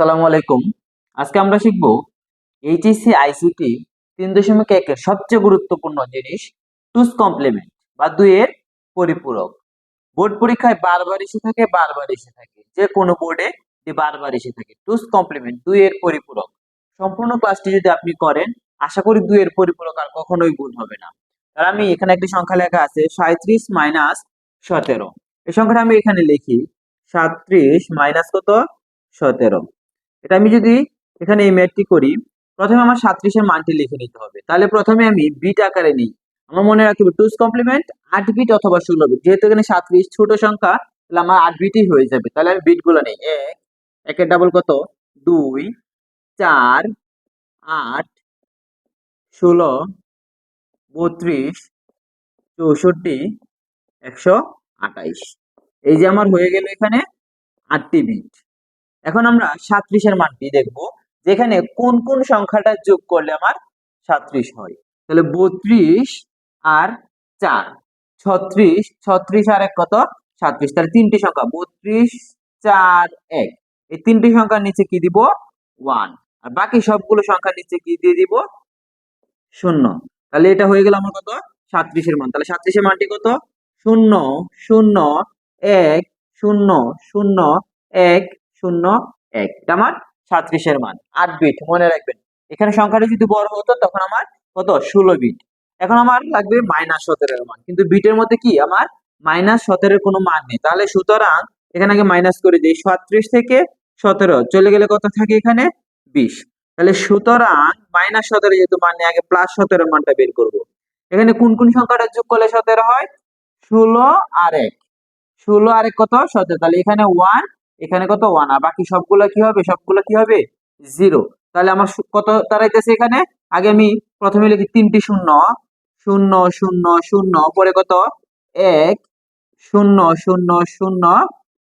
সালামু আলাইকুম। আজকে আমরা শিখব এইচএসসি আইসিটি তিন দশমিক একের সবচেয়ে গুরুত্বপূর্ণ জিনিস টুস কমপ্লিমেন্ট বা দুইয়ের পরিপূরক। বোর্ড পরীক্ষায় বারবার এসে থাকে, বারবার এসে থাকে। যে কোনো বোর্ডে বারবার এসে থাকে টুস কমপ্লিমেন্ট দুইয়ের পরিপূরক। সম্পূর্ণ ক্লাসটি যদি আপনি করেন, আশা করি দুইয়ের পরিপূরক আর কখনোই ভুল হবে না। আর আমি এখানে একটি সংখ্যা লেখা আছে সাঁত্রিশ মাইনাস সতেরো। এই সংখ্যাটা আমি এখানে লিখি, সাঁত্রিশ মাইনাস কত? সতেরো। এটা আমি যদি এখানে এই ম্যাথটি করি, প্রথমে আমার সাতত্রিশের মানটি লিখে নিতে হবে। তাহলে প্রথমে আমি বিট আকারে নিই। আমার মনে রাখব টুস কমপ্লিমেন্ট আট বিট অথবা ষোলো বিট যেহেতু এখানে সাতত্রিশ ছোট সংখ্যা, তাহলে আমার আট বিটই হয়ে যাবে। তাহলে আমি বিটগুলো নেই। এক, একের ডাবল কত? দুই, চার, আট, ষোলো, বত্রিশ, চৌষট্টি, একশো আটাইশ এই যে আমার হয়ে গেল এখানে আটটি বিট এখন আমরা সাত্রিশের মানটি দেখব, যেখানে কোন কোন সংখ্যাটা যোগ করলে আমার সাত্রিশ হয়। তাহলে বত্রিশ আর চার, ছত্রিশ ছত্রিশ আর এক কত? সাত্রিশ তাহলে তিনটি সংখ্যা, বত্রিশ, চার, এক। এই তিনটি সংখ্যার নিচে কি দিব? ওয়ান। আর বাকি সবগুলো সংখ্যার নিচে কি দিয়ে দিব? শূন্য। তাহলে এটা হয়ে গেল আমার কত? সাত্রিশের মান। তাহলে সাত্রিশের মানটি কত? শূন্য শূন্য, এক, শূন্য শূন্য, এক শূন্য এক এটা আমার সাত্রিশের মান, আট বিট মনে রাখবেন। এখানে সংখ্যাটা যদি বড় হতো, তখন আমার কত? ষোলো বিট এখন আমার লাগবে মাইনাস সতেরোর মান। কিন্তু বিটের মধ্যে কি? আমার মাইনাস সতেরোর কোনো মান নেই। তাহলে সুতরাং এখানে আগে মাইনাস করে দিই। সাত্রিশ থেকে সতেরো, চলে গেলে কত থাকে এখানে? বিশ। তাহলে সুতরাং মাইনাস সতেরো যেহেতু মান নেই, আগে প্লাস সতেরো মানটা বের করব। এখানে কোন কোন সংখ্যাটা যোগ করলে সতেরো হয়? ষোলো আর এক। ষোলো আর এক কত? সতেরো। তাহলে এখানে ওয়ান এখানে কত? ওয়ান আর বাকি সবগুলো কি হবে? সবগুলো কি হবে? জিরো তাহলে আমার কত দাঁড়াইতেছে এখানে? আগে আমি প্রথমে লিখি তিনটি শূন্য। শূন্য শূন্য শূন্য। পরে কত? এক। শূন্য শূন্য শূন্য,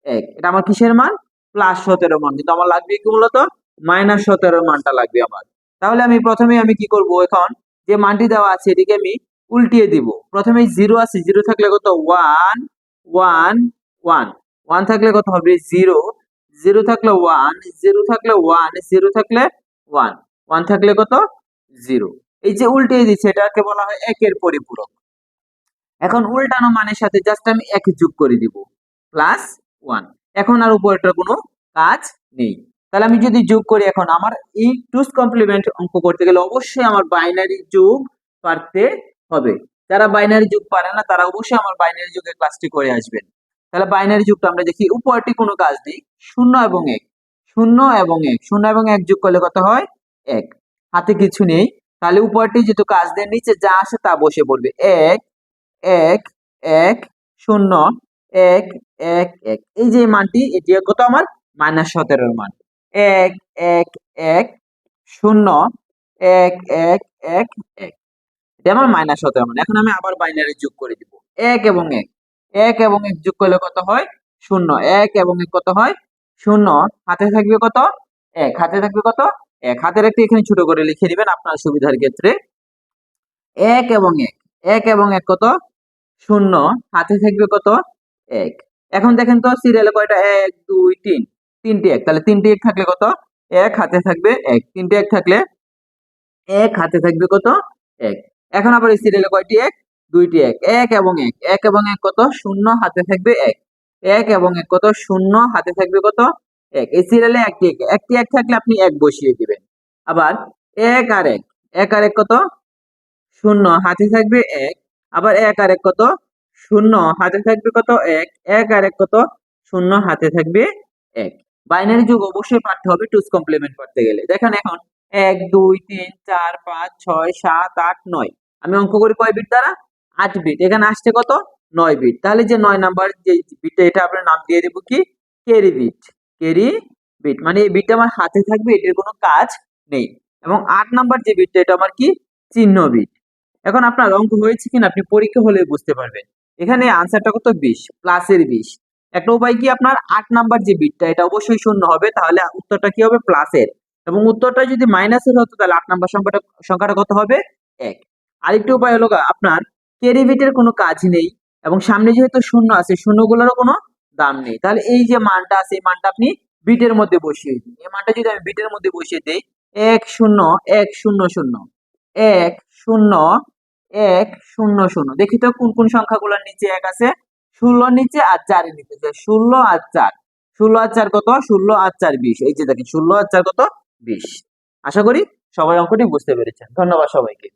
এক। এটা আমার কিসের মান? প্লাস সতেরো মান। কিন্তু আমার লাগবে কি মূলত? মাইনাস সতেরো মানটা লাগবে আমার। তাহলে আমি প্রথমে আমি কি করব এখন? যে মানটি দেওয়া আছে, এটিকে আমি উল্টিয়ে দিব। প্রথমে জিরো আছে। জিরো থাকলে কত? ওয়ান ওয়ান ওয়ান ওয়ান থাকলে কত হবে? জিরো জিরো থাকলে ওয়ান জিরো থাকলে ওয়ান জিরো থাকলে ওয়ান ওয়ান থাকলে কত? জিরো এই যে উল্টিয়ে দিচ্ছে এটাকে বলা হয় একের পরিপূরক। এখন উল্টানো মানের সাথে জাস্ট আমি এক যোগ করে দিব। প্লাস ওয়ান এখন আর উপরটার কোনো কাজ নেই। তাহলে আমি যদি যোগ করি এখন, আমার এই টুস কমপ্লিমেন্ট অঙ্ক করতে গেলে অবশ্যই আমার বাইনারি যোগ পারতে হবে। যারা বাইনারি যোগ পারে না, তারা অবশ্যই আমার বাইনারি যুগের ক্লাসটি করে আসবেন। তাহলে বাইনারি যুগটা আমরা দেখি, উপরটি কোনো কাজ নেই, শূন্য এবং এক। শূন্য এবং এক, শূন্য এবং এক যোগ করলে কত হয়? এক। হাতে কিছু নেই, তাহলে উপরটি যেহেতু কাজ দেয়, নিচে যা আসে তা বসে পড়বে। এক এক এক, শূন্য, এক এক এক। এই যে মানটি, এটি কত আমার? মাইনাস সতেরোর মান। এক এক এক, শূন্য, এক এক এক এক। এটা আমার মাইনাস সতেরো মান। এখন আমি আবার বাইনারি যোগ করে দিব। এক এবং এক। এক এবং এক যোগ করলে কত হয়? শূন্য। এক এবং এক কত হয়? শূন্য। হাতে থাকবে কত? এক। হাতে থাকবে কত? এক। হাতের একটা এখানে ছোট করে লিখে দিবেন আপনার সুবিধার ক্ষেত্রে। এক এবং এক। এক এবং এক কত? শূন্য। হাতে থাকবে কত? এক। এখন দেখেন তো সিরিয়ালে কয়টা? এক, দুই, তিন। তিনটি এক। তাহলে তিনটি এক থাকলে কত? এক। হাতে থাকবে এক। তিনটি এক থাকলে এক। হাতে থাকবে কত? এক। এখন আবার এই সিরিয়ালে কয়টি? এক। দুইটি এক। এক এবং এক। এক এবং এক কত? শূন্য, হাতে থাকবে এক। এক এবং এক কত? শূন্য, হাতে থাকবে কত? এক। এই সিরিয়ালে একটি এক। একটি এক থাকলে আপনি এক বসিয়ে দিবেন। আবার এক আর এক। এক আর এক কত? শূন্য, হাতে থাকবে এক। আবার এক আর এক কত? শূন্য, হাতে থাকবে কত? এক। এক আর এক কত? শূন্য, হাতে থাকবে এক। বাইনারি যুগ অবশ্যই পারতে হবে টুস কমপ্লিমেন্ট করতে গেলে। দেখেন এখন, এক, দুই, তিন, চার, পাঁচ, ছয়, সাত, আট, নয়। আমি অঙ্ক করি কয় বিট দ্বারা? আট বিট এখানে আসছে কত? নয় বিট তাহলে যে নয় নাম্বার যে বিটটা এটা আপনার নাম দিয়ে দেবো কি? কেরি বিট কেরি বিট মানে এই বিটটা আমার হাতে থাকবে, এটির কোনো কাজ নেই। এবং আট নাম্বার যে বিটটা এটা আমার কি? চিহ্ন বিট এখন আপনার অঙ্ক হয়েছে কিনা, আপনি পরীক্ষা হলে বুঝতে পারবেন। এখানে আনসারটা কত? বিশ প্লাসের বিশ। একটা উপায় কি? আপনার আট নাম্বার যে বিটটা এটা অবশ্যই শূন্য হবে, তাহলে উত্তরটা কি হবে? প্লাসের এবং উত্তরটা যদি মাইনাসের হতো, তাহলে আট নাম্বার সংখ্যাটা সংখ্যাটা কত হবে? এক। আরেকটি উপায় হলো আপনার কেরি বিটের কোনো কাজ নেই এবং সামনে যেহেতু শূন্য আছে, শূন্যগুলোরও কোনো দাম নেই। তাহলে এই যে মানটা আছে, এই মানটা আপনি বিটের মধ্যে বসিয়ে দিই এই মানটা যদি আমি বিটের মধ্যে বসিয়ে দিই, এক শূন্য এক শূন্য শূন্য, এক শূন্য এক শূন্য শূন্য। দেখি তো কোন কোন সংখ্যাগুলোর নিচে এক আছে। ষোলোর নিচে আর চারের নিচে। ষোলো আর চার। ষোলো আর চার কত? ষোলো আর চার বিশ। এই যে দেখেন, ষোলো আর চার কত? বিশ। আশা করি সবাই অঙ্কটি বুঝতে পেরেছেন। ধন্যবাদ সবাইকে।